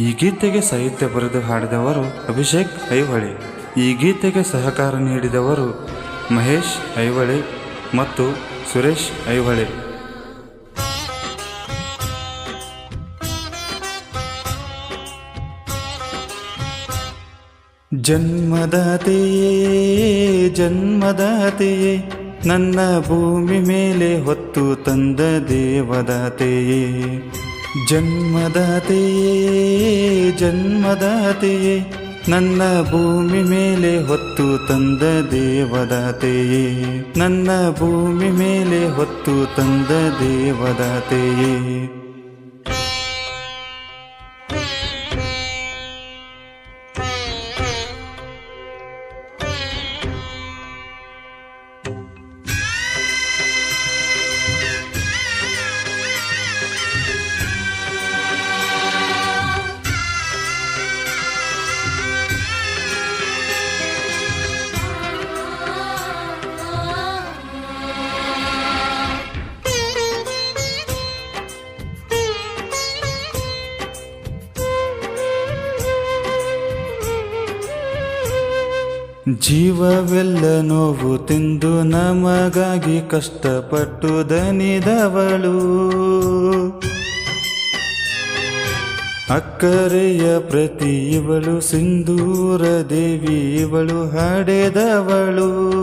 ಈ ಗೀತೆಗೆ ಸಾಹಿತ್ಯ ಬರೆದು ಹಾಡಿದವರು ಅಭಿಷೇಕ್ ಐಹೊಳೆ. ಈ ಗೀತೆಗೆ ಸಹಕಾರ ನೀಡಿದವರು ಮಹೇಶ್ ಐಹೊಳೆ ಮತ್ತು ಸುರೇಶ್ ಐಹೊಳೆ. ಜನ್ಮದಾತೆಯೇ ಜನ್ಮದಾತೆಯೇ, ನನ್ನ ಭೂಮಿ ಮೇಲೆ ಹೊತ್ತು ತಂದ ದೇವದಾತೆಯೇ. ಜನ್ಮದಾತೆಯೇ ಜನ್ಮದಾತೆಯೇ ನನ್ನ ಭೂಮಿ ಮೇಲೆ ಹೊತ್ತು ತಂದ ದೇವದಾತೆಯೇ ನನ್ನ ಭೂಮಿ ಮೇಲೆ ಹೊತ್ತು ತಂದ ದೇವದಾತೆಯೇ. ಜೀವವೆಲ್ಲ ನೋವು ತಿಂದು ನಮಗಾಗಿ ಕಷ್ಟಪಟ್ಟು ದನಿದವಳು. ಅಕ್ಕರೆಯ ಪ್ರತಿ ಇವಳು, ಸಿಂಧೂರ ದೇವಿ ಇವಳು ಹಾಡೆದವಳು.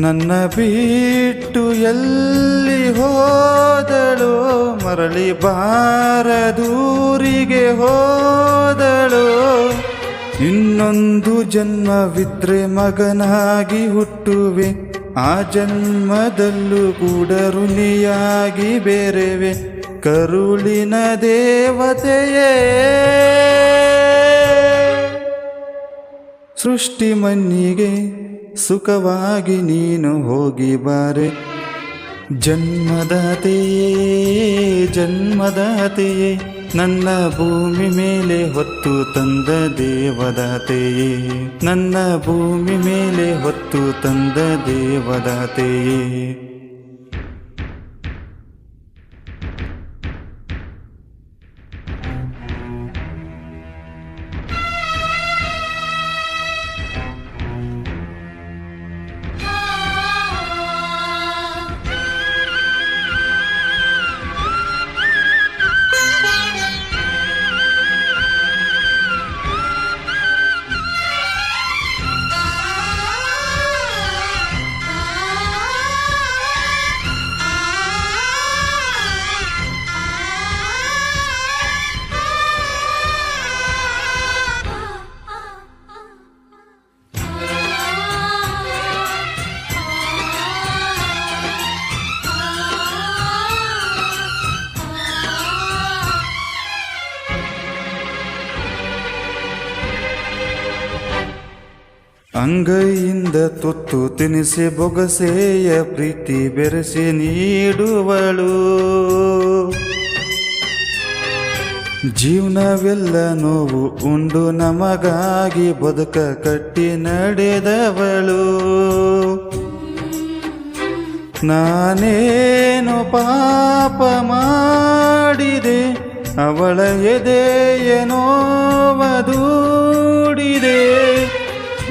ನನ್ನ ಬಿಟ್ಟು ಎಲ್ಲಿ ಹೋದಳು, ಮರಳಿ ಬಾರದೂರಿಗೆ ಹೋದಳು ಇನ್ನೊಂದು ಜನ್ಮವಿದ್ರೆ ಮಗನಾಗಿ ಹುಟ್ಟುವೆ, ಆ ಜನ್ಮದಲ್ಲೂ ಕೂಡ ಋಣಿಯಾಗಿ ಬೇರೆವೆ. ಕರುಳಿನ ದೇವತೆಯೇ! ಸೃಷ್ಟಿ ಮನ್ನಿಗೆ ಸುಖವಾಗಿ ನೀನು ಹೋಗಿ ಬಾರೆ. ಜನ್ಮದಾತೆಯೇ ಜನ್ಮದಾತೆಯೇ ನನ್ನ ಭೂಮಿ ಮೇಲೆ ಹೊತ್ತು ತಂದ ದೇವದಾತೆಯೇ. ನನ್ನ ಭೂಮಿ ಮೇಲೆ ಹೊತ್ತು ತಂದ ದೇವದಾತೆಯೇ. ಅಂಗೈಯಿಂದ ತುತ್ತು ತಿನಿಸಿ ಬೊಗಸೆಯ ಪ್ರೀತಿ ಬೆರೆಸಿ ನೀಡುವಳು. ಜೀವನವೆಲ್ಲ ನೋವು ಉಂಡು ನಮಗಾಗಿ ಬದುಕ ಕಟ್ಟಿ ನಡೆದವಳು. ನಾನೇನು ಪಾಪ ಮಾಡಿದೆ, ಅವಳ ಎದೆಯ ನೋವದೂಡಿದೆ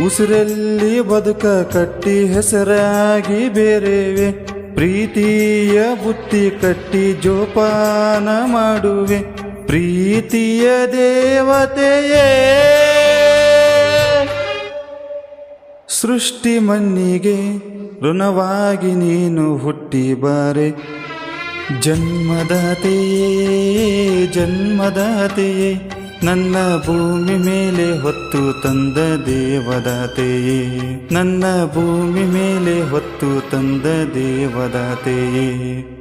ಉಸಿರಲ್ಲಿ ಬದುಕ ಕಟ್ಟಿ ಹೆಸರಾಗಿ ಬೇರೆವೆ. ಪ್ರೀತಿಯ ಬುತ್ತಿ ಕಟ್ಟಿ ಜೋಪಾನ ಮಾಡುವೆ. ಪ್ರೀತಿಯ ದೇವತೆಯೇ. ಸೃಷ್ಟಿ ಮಣ್ಣಿಗೆ ಋಣವಾಗಿ ನೀನು ಹುಟ್ಟಿ ಬಾರೆ. ಜನ್ಮದಾತೆಯೇ ಜನ್ಮದಾತೆಯೇ. ನನ್ನ ಭೂಮಿ ಮೇಲೆ ಹೊತ್ತು ತಂದ ದೇವದಾತೆಯೇ. ನನ್ನ ಭೂಮಿ ಮೇಲೆ ಹೊತ್ತು ತಂದ ದೇವದಾತೆಯೇ.